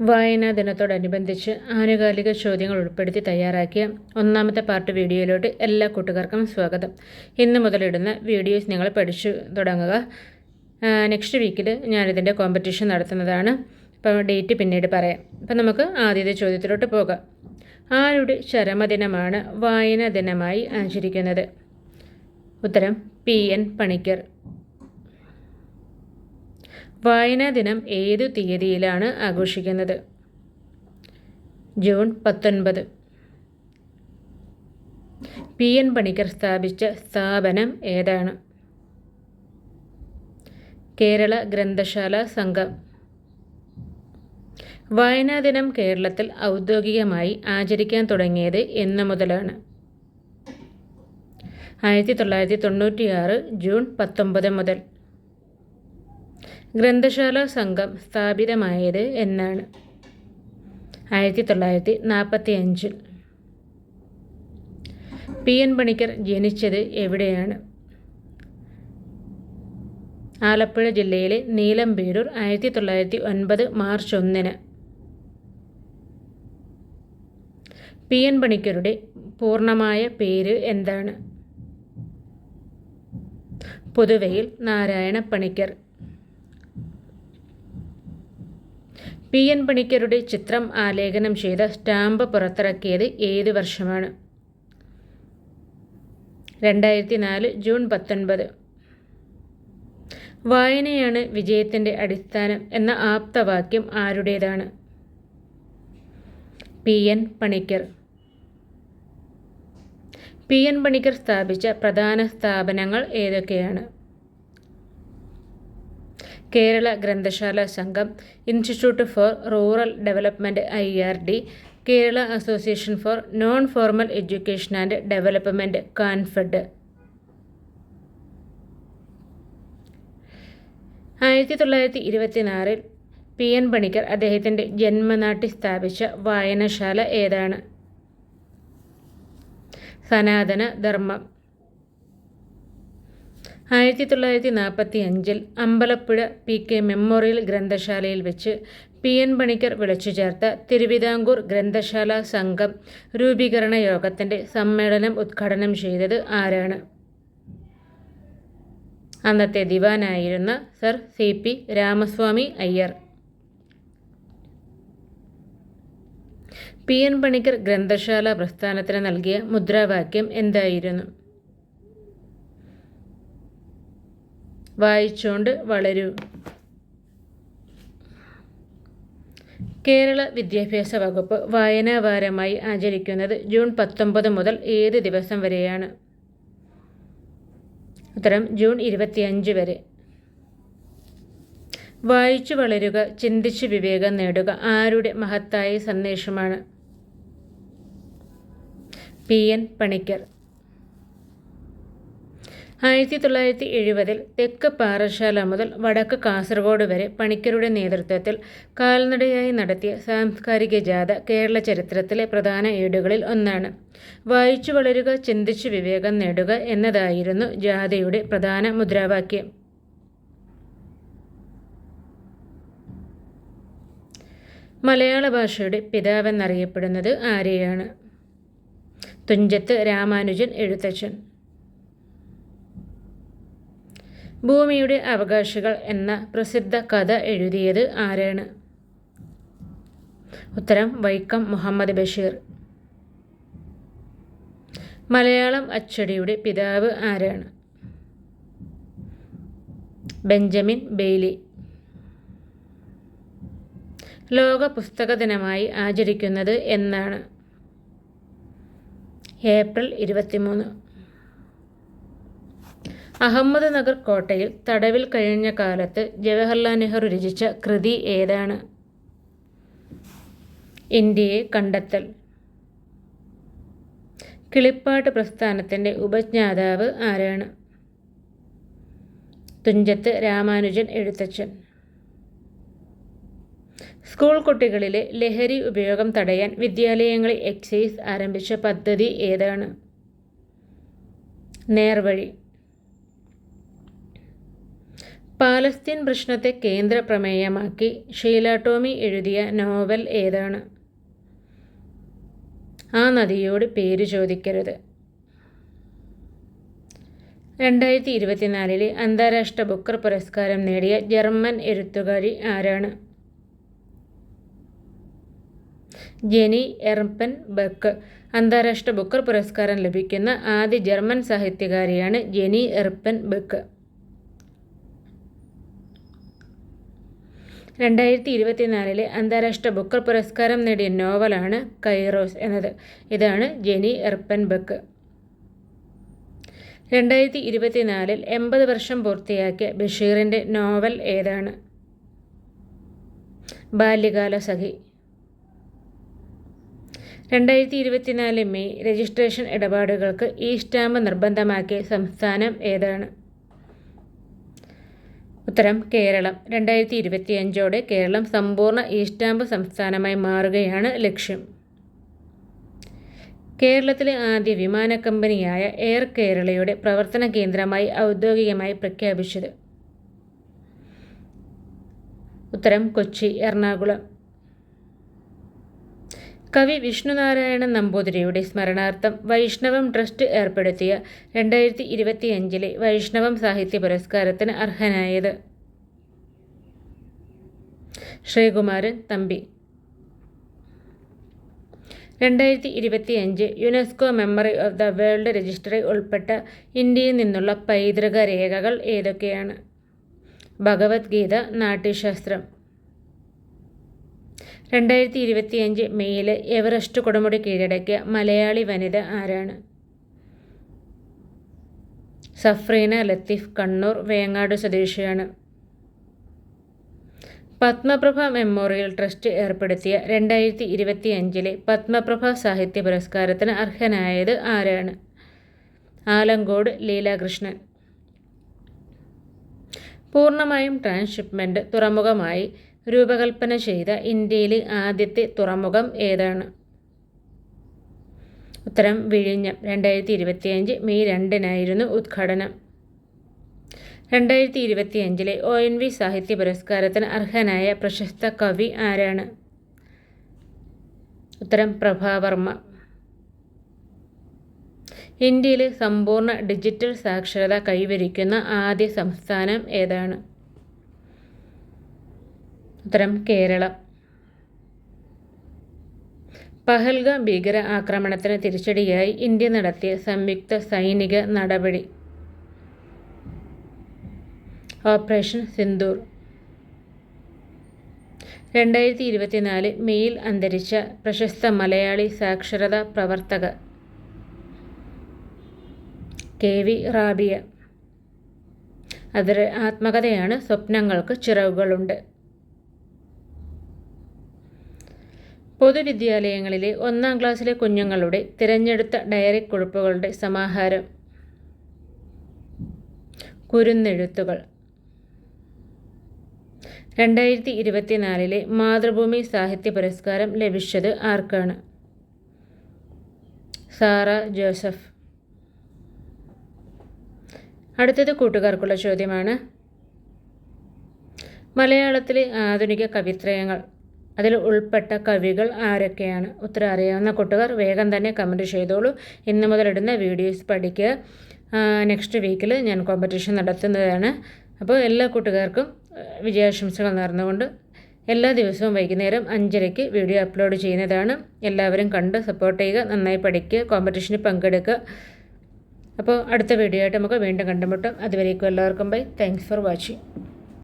വായനാ ദിനത്തോടനുബന്ധിച്ച് ആനുകാലിക ചോദ്യങ്ങൾ ഉൾപ്പെടുത്തി തയ്യാറാക്കിയ ഒന്നാമത്തെ പാർട്ട് വീഡിയോയിലോട്ട് എല്ലാ കൂട്ടുകാർക്കും സ്വാഗതം. ഇന്ന് മുതലിടുന്ന വീഡിയോസ് നിങ്ങൾ പഠിച്ചു തുടങ്ങുക. നെക്സ്റ്റ് വീക്കിൽ ഞാനിതിന്റെ കോമ്പറ്റീഷൻ നടത്തുന്നതാണ്. അപ്പോൾ ഡേറ്റ് പിന്നീട് പറയാം. അപ്പം നമുക്ക് ആദ്യത്തെ ചോദ്യത്തിലോട്ട് പോകാം. ആരുടെ ചരമദിനമാണ് വായനാ ദിനമായി ആചരിക്കുന്നത്? ഉത്തരം പി എൻ പണിക്കർ. വായനാ ദിനം ഏതു തീയതിയിലാണ് ആഘോഷിക്കുന്നത്? ജൂൺ പത്തൊൻപത്. പി. എൻ. പണിക്കർ സ്ഥാപിച്ച സ്ഥാപനം ഏതാണ്? കേരള ഗ്രന്ഥശാല സംഘം. വായനാ ദിനം കേരളത്തിൽ ഔദ്യോഗികമായി ആചരിക്കാൻ തുടങ്ങിയത് എന്ന് മുതലാണ്. ആയിരത്തി തൊള്ളായിരത്തി തൊണ്ണൂറ്റിയാറ് ജൂൺ പത്തൊമ്പത് മുതൽ. ഗ്രന്ഥശാല സംഘം സ്ഥാപിതമായത് എന്നാണ്. ആയിരത്തി തൊള്ളായിരത്തി നാൽപ്പത്തി അഞ്ചിൽ പി. എൻ. പണിക്കർ ജനിച്ചത് എവിടെയാണ്? ആലപ്പുഴ ജില്ലയിലെ നീലംപേരൂർ ആയിരത്തി തൊള്ളായിരത്തി ഒൻപത് മാർച്ച് ഒന്നിന്. പി. എൻ. പണിക്കരുടെ പൂർണമായ പേര് എന്താണ്? പൊതുവയിൽ നാരായണ പണിക്കർ. പി. എൻ. പണിക്കരുടെ ചിത്രം ആലേഖനം ചെയ്ത സ്റ്റാമ്പ് പുറത്തിറക്കിയത് ഏത് വർഷമാണ്? രണ്ടായിരത്തി നാല് ജൂൺ പത്തൊൻപത്. വായനയാണ് വിജയത്തിന്റെ അടിസ്ഥാനം എന്ന ആപ്തവാക്യം ആരുടേതാണ്? P. N. Panicker. P. N. Panicker സ്ഥാപിച്ച പ്രധാന സ്ഥാപനങ്ങൾ ഏതൊക്കെയാണ്? Kerala Granthasala Sangham institute for rural development I R D Kerala association for non formal education and development KANFED. ആയിരത്തി തൊള്ളായിരത്തി ഇരുപത്തിനാലിൽ പി എൻ പണിക്കർ അദ്ദേഹത്തിന്റെ ജന്മനാട്ടിൽ സ്ഥാപിച്ച വായനശാല ഏതാണ്? സനാതന ധർമ്മം. ആയിരത്തി തൊള്ളായിരത്തി നാൽപ്പത്തി അഞ്ചിൽ അമ്പലപ്പുഴ പി കെ മെമ്മോറിയൽ ഗ്രന്ഥശാലയിൽ വെച്ച് പി എൻ പണിക്കർ വിളിച്ചു ചേർത്ത തിരുവിതാംകൂർ ഗ്രന്ഥശാല സംഘം രൂപീകരണ യോഗത്തിന്റെ സമ്മേളനം ഉദ്ഘാടനം ചെയ്തത് ആരാണ്? അന്നത്തെ ദിവാനായിരുന്ന sir C P Ramaswamy Iyer. P N Panicker ഗ്രന്ഥശാല പ്രസ്ഥാനത്തിന് നൽകിയ മുദ്രാവാക്യം എന്തായിരുന്നു? വായിച്ചുകൊണ്ട് വളരൂ. കേരള വിദ്യാഭ്യാസ വകുപ്പ് വായനാവാരമായി ആചരിക്കുന്നത് ജൂൺ പത്തൊമ്പത് മുതൽ ഏത് ദിവസം വരെയാണ്? ഉത്തരം ജൂൺ ഇരുപത്തിയഞ്ച് വരെ. വായിച്ചു വളരുക ചിന്തിച്ച് വിവേകം നേടുക ആരുടെ മഹത്തായ സന്ദേശമാണ്? പി. എൻ. പണിക്കർ. ആയിരത്തി തൊള്ളായിരത്തി എഴുപതിൽ തെക്ക് പാറശാല മുതൽ വടക്ക് കാസർഗോഡ് വരെ പണിക്കരുടെ നേതൃത്വത്തിൽ കാൽനടയായി നടത്തിയ സാംസ്കാരിക ജാഥ കേരള ചരിത്രത്തിലെ പ്രധാന ഏടുകളിൽ ഒന്നാണ്. വായിച്ചു വളരുക ചിന്തിച്ച് വിവേകം നേടുക എന്നതായിരുന്നു ജാഥയുടെ പ്രധാന മുദ്രാവാക്യം. മലയാള ഭാഷയുടെ പിതാവെന്നറിയപ്പെടുന്നത് ആരെയാണ്? തുഞ്ചത്ത് രാമാനുജൻ എഴുത്തച്ഛൻ. ഭൂമിയുടെ അവകാശികൾ എന്ന പ്രസിദ്ധ കഥ എഴുതിയത് ആരാണ്? ഉത്തരം വൈക്കം മുഹമ്മദ് ബഷീർ. മലയാളം അച്ചടിയുടെ പിതാവ് ആരാണ്? Benjamin Bailey. ലോക പുസ്തക ദിനമായി ആചരിക്കുന്നത് എന്നാണ്. ഏപ്രിൽ ഇരുപത്തിമൂന്ന്. അഹമ്മദ് നഗർ കോട്ടയിൽ തടവിൽ കഴിഞ്ഞ കാലത്ത് ജവഹർലാൽ നെഹ്റു രചിച്ച കൃതി ഏതാണ്? ഇന്ത്യയെ കണ്ടെത്തൽ. കിളിപ്പാട്ട് പ്രസ്ഥാനത്തിന്റെ ഉപജ്ഞാതാവ് ആരാണ്? തുഞ്ചത്ത് രാമാനുജൻ എഴുത്തച്ഛൻ. സ്കൂൾ കുട്ടികളിലെ ലഹരി ഉപയോഗം തടയാൻ വിദ്യാലയങ്ങളിൽ എക്സൈസ് ആരംഭിച്ച പദ്ധതി ഏതാണ്? നേർവഴി. പാലസ്തീൻ പ്രശ്നത്തെ കേന്ദ്ര പ്രമേയമാക്കി ഷീല ടോമി എഴുതിയ നോവൽ ഏതാണ്? ആ നദിയോട് പേര് ചോദിക്കരുത്. രണ്ടായിരത്തി ഇരുപത്തിനാലിലെ അന്താരാഷ്ട്ര ബുക്കർ പുരസ്കാരം നേടിയ ജർമ്മൻ എഴുത്തുകാരി ആരാണ്? ജെനി എർപ്പൻ ബക്ക് അന്താരാഷ്ട്ര ബുക്കർ പുരസ്കാരം ലഭിക്കുന്ന ആദ്യ ജർമ്മൻ സാഹിത്യകാരിയാണ് ജെനി എർപ്പൻ ബക്ക് രണ്ടായിരത്തി ഇരുപത്തിനാലിലെ അന്താരാഷ്ട്ര ബുക്കർ പുരസ്കാരം നേടിയ നോവലാണ് കൈറോസ് എന്നത്. ഇതാണ് ജെനി എർപ്പൻ ബക്ക് രണ്ടായിരത്തി ഇരുപത്തിനാലിൽ എൺപത് വർഷം പൂർത്തിയാക്കിയ ബഷീറിന്റെ നോവൽ ഏതാണ്? ബാല്യകാല സഖി. രണ്ടായിരത്തി ഇരുപത്തിനാല് മെയ് രജിസ്ട്രേഷൻ ഇടപാടുകൾക്ക് ഈ സ്റ്റാമ്പ് നിർബന്ധമാക്കിയ സംസ്ഥാനം ഏതാണ്? ഉത്തരം കേരളം. രണ്ടായിരത്തി ഇരുപത്തിയഞ്ചോടെ കേരളം സമ്പൂർണ ഈസ്റ്റാമ്പ് സ്റ്റാമ്പ് സംസ്ഥാനമായി മാറുകയാണ് ലക്ഷ്യം. കേരളത്തിലെ ആദ്യ വിമാന കമ്പനിയായ എയർ കേരളയുടെ പ്രവർത്തന കേന്ദ്രമായി ഔദ്യോഗികമായി പ്രഖ്യാപിച്ചത്. ഉത്തരം കൊച്ചി എറണാകുളം. കവി വിഷ്ണുനാരായണൻ നമ്പൂതിരിയുടെ സ്മരണാർത്ഥം വൈഷ്ണവം ട്രസ്റ്റ് ഏർപ്പെടുത്തിയ രണ്ടായിരത്തി ഇരുപത്തിയഞ്ചിലെ വൈഷ്ണവം സാഹിത്യ പുരസ്കാരത്തിന് അർഹനായത് ശ്രീകുമാരൻ തമ്പി. രണ്ടായിരത്തി ഇരുപത്തിയഞ്ച് UNESCO memory of the world രജിസ്റ്ററിൽ ഉൾപ്പെട്ട ഇന്ത്യയിൽ നിന്നുള്ള പൈതൃക രേഖകൾ ഏതൊക്കെയാണ്? ഭഗവത്ഗീത നാട്യശാസ്ത്രം രണ്ടായിരത്തി ഇരുപത്തിയഞ്ച് മെയ്യിൽ എവറസ്റ്റ് കൊടുമുടി കീഴടക്കിയ മലയാളി വനിത ആരാണ്? സഫ്രീന ലത്തീഫ് കണ്ണൂർ വേങ്ങാട് സ്വദേശിയാണ്. പത്മപ്രഭ മെമ്മോറിയൽ ട്രസ്റ്റ് ഏർപ്പെടുത്തിയ രണ്ടായിരത്തി ഇരുപത്തി അഞ്ചിലെ പത്മപ്രഭ സാഹിത്യ പുരസ്കാരത്തിന് അർഹനായത് ആരാണ്? ആലങ്കോട് ലീലാകൃഷ്ണൻ. പൂർണമായും ട്രാൻസ്ഷിപ്മെന്റ് തുറമുഖമായി രൂപകൽപ്പന ചെയ്ത ഇന്ത്യയിലെ ആദ്യത്തെ തുറമുഖം ഏതാണ്? ഉത്തരം വിഴിഞ്ഞം. രണ്ടായിരത്തി ഇരുപത്തിയഞ്ച് മെയ് രണ്ടിനായിരുന്നു ഉദ്ഘാടനം. രണ്ടായിരത്തി ഇരുപത്തിയഞ്ചിലെ ഒ എൻ വി സാഹിത്യ പുരസ്കാരത്തിന് അർഹനായ പ്രശസ്ത കവി ആരാണ്? ഉത്തരം പ്രഭാവർമ്മ ഇന്ത്യയിലെ സമ്പൂർണ ഡിജിറ്റൽ സാക്ഷരത കൈവരിക്കുന്ന ആദ്യ സംസ്ഥാനം ഏതാണ്? ഉത്തരം കേരളം. പഹൽഗാം ഭീകര ആക്രമണത്തിന് തിരിച്ചടിയായി ഇന്ത്യ നടത്തിയ സംയുക്ത സൈനിക നടപടി. ഓപ്പറേഷൻ സിന്ദൂർ. രണ്ടായിരത്തി ഇരുപത്തിനാല് മെയിൽ അന്തരിച്ച പ്രശസ്ത മലയാളി സാക്ഷരതാ പ്രവർത്തക കെ വി റാബിയ. അതിൽ ആത്മകഥയാണ് സ്വപ്നങ്ങൾക്ക് ചിറകുകളുണ്ട്. പൊതുവിദ്യാലയങ്ങളിലെ ഒന്നാം ക്ലാസ്സിലെ കുഞ്ഞുങ്ങളുടെ തിരഞ്ഞെടുത്ത ഡയറി കുറിപ്പുകളുടെ സമാഹാരം. കുരുന്നെഴുത്തുകൾ. രണ്ടായിരത്തി ഇരുപത്തിനാലിലെ മാതൃഭൂമി സാഹിത്യ പുരസ്കാരം ലഭിച്ചത് ആർക്കാണ്? സാറ ജോസഫ്. അടുത്തത് കൂട്ടുകാർക്കുള്ള ചോദ്യമാണ്. മലയാളത്തിലെ ആധുനിക കവിത്രയങ്ങൾ. അതിൽ ഉൾപ്പെട്ട കവികൾ ആരൊക്കെയാണ്? ഉത്തരം അറിയാവുന്ന കൂട്ടുകാർ വേഗം തന്നെ കമന്റ് ചെയ്തോളൂ. ഇന്ന് മുതൽ ഇടുന്ന വീഡിയോസ് പഠിക്കുക നെക്സ്റ്റ് വീക്കിൽ ഞാൻ കോമ്പറ്റീഷൻ നടത്തുന്നതാണ്. അപ്പോൾ എല്ലാ കൂട്ടുകാർക്കും വിജയാശംസകൾ നേർന്നുകൊണ്ട് എല്ലാ ദിവസവും വൈകുന്നേരം അഞ്ചരയ്ക്ക് വീഡിയോ അപ്ലോഡ് ചെയ്യുന്നതാണ്. എല്ലാവരും കണ്ട് സപ്പോർട്ട് ചെയ്യുക നന്നായി പഠിക്കുക കോമ്പറ്റീഷനിൽ പങ്കെടുക്കുക. അപ്പോൾ അടുത്ത വീഡിയോ ആയിട്ട് നമുക്ക് വീണ്ടും കണ്ടുമുട്ടും. അതുവരേക്കും എല്ലാവർക്കും ബൈ താങ്ക്സ് ഫോർ വാച്ചിങ്